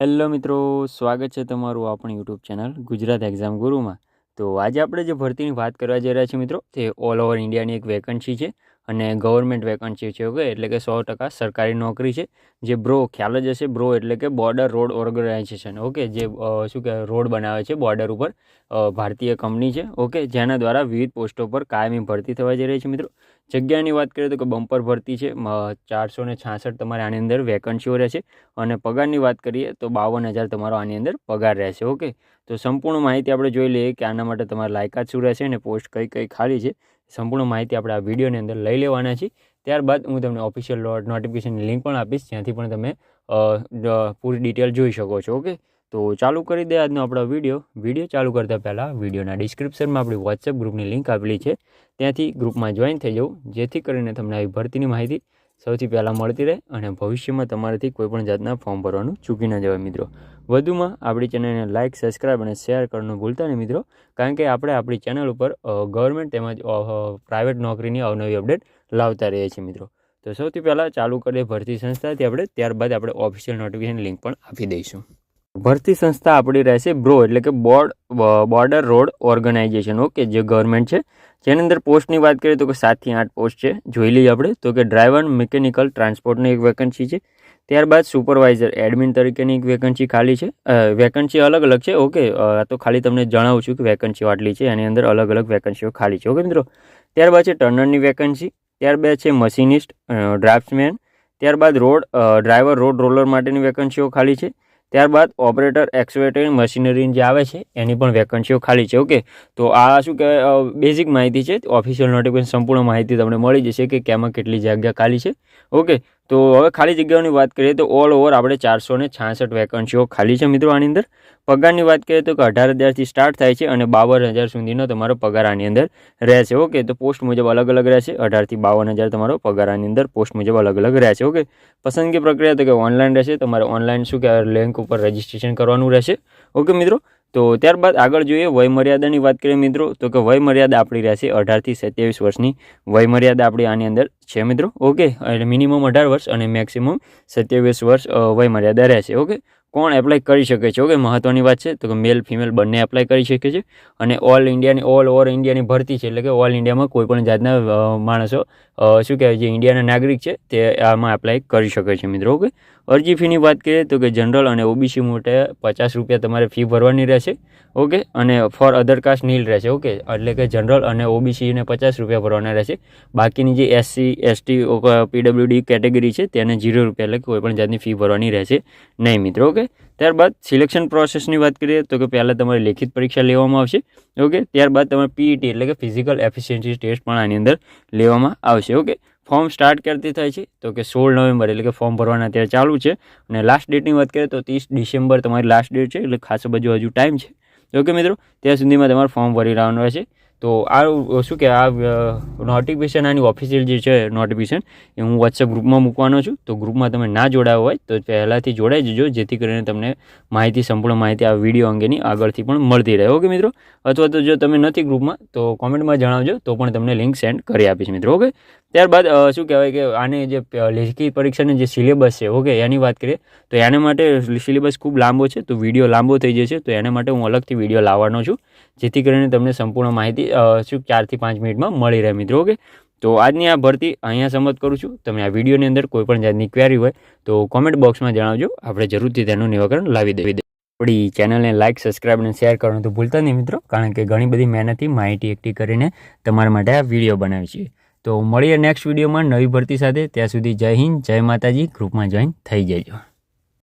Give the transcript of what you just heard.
Hello મિત્રો, સ્વાગત છે તમારું આપણી યુટ્યુબ ચેનલ ગુજરાત એક્ઝામ ગુરુમાં તો આજે આપણે જે ભરતીની વાત કરવા જઈ રહ્યા છીએ મિત્રો, તે ઓલ ઓવર ઇન્ડિયાની એક વેકન્સી છે. અને ગવર્મેન્ટ વેકન્સી છે ઓકે એટલે કે સો ટકા સરકારી નોકરી છે. જે બ્રો ખ્યાલ જ હશે બ્રો એટલે કે બોર્ડર રોડ ઓર્ગેનાઇઝેશન ઓકે જે શું કહેવાય રોડ બનાવે છે બોર્ડર ઉપર ભારતીય કંપની છે ઓકે જેના દ્વારા વિવિધ પોસ્ટો પર કાયમી ભરતી થવા જઈ રહી છે, મિત્રો. જગ્યાની વાત કરીએ તો કે બમ્પર ભરતી છે ચારસો ને છાસઠ તમારે આની અંદર વેકન્સીઓ રહેશે. અને પગારની વાત કરીએ તો બાવન હજાર તમારો આની અંદર પગાર રહેશે ઓકે તો સંપૂર્ણ માહિતી આપણે જોઈ લઈએ કે આના માટે તમારે લાયકાત શું રહેશે અને પોસ્ટ કઈ કઈ ખાલી છે. સંપૂર્ણ માહિતી આપણે આ વિડીયોની અંદર લઈ લેવાના છીએ. ત્યારબાદ હું તમને ઓફિશિયલ નોટિફિકેશનની લિંક પણ આપીશ, જ્યાંથી પણ તમે પૂરી ડિટેલ જોઈ શકો છો ઓકે તો ચાલુ કરી દે આજનો આપણો વીડિયો. વીડિયો ચાલુ કરતાં પહેલાં વિડીયોના ડિસ્ક્રિપ્શનમાં આપણી વોટ્સએપ ગ્રુપની લિંક આપેલી છે. ત્યાંથી ગ્રુપમાં જોઈન થઈ જવું, જેથી કરીને તમને આવી ભરતીની માહિતી સૌથી પહેલાં મળતી રહે અને ભવિષ્યમાં તમારાથી કોઈપણ જાતના ફોર્મ ભરવાનું ચૂકી ન જવાય મિત્રો. વધુમાં આપણી ચેનલને લાઇક સબસ્ક્રાઈબ અને શેર કરવાનું ભૂલતા નહીં મિત્રો, કારણ કે આપણે આપણી ચેનલ ઉપર ગવર્મેન્ટ તેમજ પ્રાઇવેટ નોકરીની અવનવી અપડેટ લાવતા રહીએ છીએ મિત્રો. તો સૌથી પહેલાં ચાલુ કરીએ ભરતી સંસ્થાથી આપણે, ત્યારબાદ આપણે ઓફિશિયલ નોટિફિકેશન લિંક પણ આપી દઈશું. ભરતી સંસ્થા આપણી રહેશે બ્રો, એટલે કે board border road organization, okay, જે ગવર્મેન્ટ છે. જેની અંદર પોસ્ટની વાત કરીએ તો કે સાતથી આઠ પોસ્ટ છે. જોઈ લઈએ આપણે. તો કે ડ્રાઈવર મિકેનિકલ ટ્રાન્સપોર્ટની એક વેકન્સી છે. ત્યારબાદ સુપરવાઇઝર એડમિન તરીકેની એક વેકન્સી ખાલી છે. વેકન્સી અલગ અલગ છે. ઓકે આ તો ખાલી તમને જણાવું છું કે વેકન્સીઓ આટલી છે. એની અંદર અલગ અલગ વેકન્સીઓ ખાલી છે. ઓકે, મિત્રો? ત્યારબાદ છે ટર્નરની વેકન્સી ત્યારબાદ છે મશીનિસ્ટ ડ્રાફ્ટ્સમેન ત્યારબાદ રોડ ડ્રાઈવર રોડ રોલર માટેની વેકન્સીઓ ખાલી છે. ત્યારબાદ ઓપરેટર એક્સવેટરી મશીનરી જે આવે છે, એની પણ વેકન્સીઓ ખાલી છે ઓકે તો આ શું કહેવાય બેઝિક માહિતી છે ઓફિશિયલ નોટિફિકેશન સંપૂર્ણ માહિતી તમને મળી જશે કે કેમાં કેટલી જગ્યા ખાલી છે ઓકે તો હવે ખાલી જગ્યાઓની વાત કરીએ તો ઓલ ઓવર આપણે ચારસો ને છાસઠ વેકન્સીઓ ખાલી છે મિત્રો આની અંદર. પગારની વાત કરીએ તો કે અઢાર હજારથી સ્ટાર્ટ થાય છે અને બાવન હજાર સુધીનો તમારો પગાર આની અંદર રહેશે ઓકે તો પોસ્ટ મુજબ અલગ અલગ રહેશે. અઢારથી બાવન હજાર તમારો પગાર આની અંદર પોસ્ટ મુજબ અલગ અલગ રહેશે ઓકે પસંદગી પ્રક્રિયા તો કે ઓનલાઈન રહેશે. તમારે ઓનલાઈન શું કહેવાય? લિંક ઉપર રજિસ્ટ્રેશન કરવાનું રહેશે ઓકે મિત્રો? તો ત્યારબાદ આગળ જોઈએ વયમર્યાદાની વાત કરીએ મિત્રો, તો કે વયમર્યાદા આપણી રહેશે અઢારથી સત્યાવીસ વર્ષની. વયમર્યાદા આપણી આની અંદર છે મિત્રો, ઓકે? એટલે મિનિમમ અઢાર વર્ષ અને મેક્સિમમ સત્યાવીસ વર્ષ વયમર્યાદા રહેશે, ઓકે? કોણ એપ્લાય કરી શકે છે, ઓકે? મહત્ત્વની વાત છે, તો કે મેલ ફિમેલ બંને એપ્લાય કરી શકે છે. અને ઓલ ઇન્ડિયાની ઓલ ઓવર ઇન્ડિયાની ભરતી છે, એટલે કે ઓલ ઇન્ડિયામાં કોઈ પણ જાતના માણસો શું કહેવાય, જે ઇન્ડિયાના નાગરિક છે, તે આમાં એપ્લાય કરી શકે છે મિત્રો, ઓકે? અરજી ફીની વાત કરીએ તો કે જનરલ અને ઓબીસી માટે પચાસ રૂપિયા તમારે ફી ભરવાની રહેશે, ઓકે? અને ફોર અધર કાસ્ટ નીલ રહેશે, ઓકે? એટલે કે જનરલ અને ઓબીસીને પચાસ રૂપિયા ભરવાના રહેશે. બાકીની જે એસસી એસટી પીડબ્લ્યુડી કેટેગરી છે, તેને જીરો રૂપિયા એટલે કે કોઈ પણ જાતની ફી ભરવાની રહેશે નહીં, મિત્રો, ઓકે? ત્યારબાદ સિલેક્શન પ્રોસેસની વાત કરીએ તો કે પહેલાં તમારી લેખિત પરીક્ષા લેવામાં આવશે, ઓકે? ત્યારબાદ તમારે પીઈટી એટલે કે ફિઝિકલ એફિશિયન્સી ટેસ્ટ પણ આની અંદર લેવામાં આવશે, ઓકે? ફોર્મ સ્ટાર્ટ ક્યારથી થાય છે. તો કે સોળ નવેમ્બર એટલે કે ફોર્મ ભરવાના અત્યારે ચાલુ છે. અને લાસ્ટ ડેટની વાત કરીએ તો ત્રીસ ડિસેમ્બર તમારી લાસ્ટ ડેટ છે. એટલે ખાસ બધું હજુ ટાઈમ છે. ઓકે મિત્રો, ત્યાં સુધીમાં તમારે ફોર્મ ભરી રહેવાનું રહેશે. તો આ શું કે આ નોટિફિકેશન આની ઓફિશિયલ જે છે નોટિફિકેશન એ હું વોટ્સએપ ગ્રુપમાં મૂકવાનો છું. તો ગ્રુપમાં તમે ના જોડાયા હોય, તો પહેલાંથી જોડાઈ જજો, જેથી કરીને તમને માહિતી, સંપૂર્ણ માહિતી આ વીડિયો અંગેની આગળથી પણ મળતી રહે. ઓકે મિત્રો? અથવા તો જો તમે નથી ગ્રુપમાં તો કોમેન્ટમાં જણાવજો, તો પણ તમને લિંક સેન્ડ કરી આપીશ મિત્રો, ઓકે? ત્યારબાદ શું કહેવાય કે આને જે લેખિત પરીક્ષાનો જે સિલેબસ છે, ઓકે, એની વાત કરીએ, તો એના માટે સિલેબસ ખૂબ લાંબો છે. તો વીડિયો લાંબો થઈ જશે, તો એના માટે હું અલગથી વીડિયો લાવવાનો છું. જેથી કરીને તમને સંપૂર્ણ માહિતી શું ચારથી પાંચ મિનિટમાં મળી રહે મિત્રો, ઓકે? તો આજની આ ભરતી અહીંયા સમત કરું છું. તમે આ વિડીયોની અંદર કોઈ પણ જાતની ક્વેરી હોય તો કોમેન્ટ બોક્સમાં જણાવજો. આપણે જરૂરથી તેનું નિવારણ લાવી દેવી આપણી ચેનલને લાઇક સબસ્ક્રાઇબ અને શેર કરવાનું તો ભૂલતા નહીં મિત્રો, કારણ કે ઘણી બધી મહેનતથી માહિતી એકઠી કરીને તમારા માટે આ વીડિયો બનાવી છે તો મળીએ નેક્સ્ટ વિડીયોમાં નવી ભરતી સાથે. ત્યાં સુધી જય હિન્દ, જય માતાજી. ગ્રુપમાં જોઈન થઈ જજો.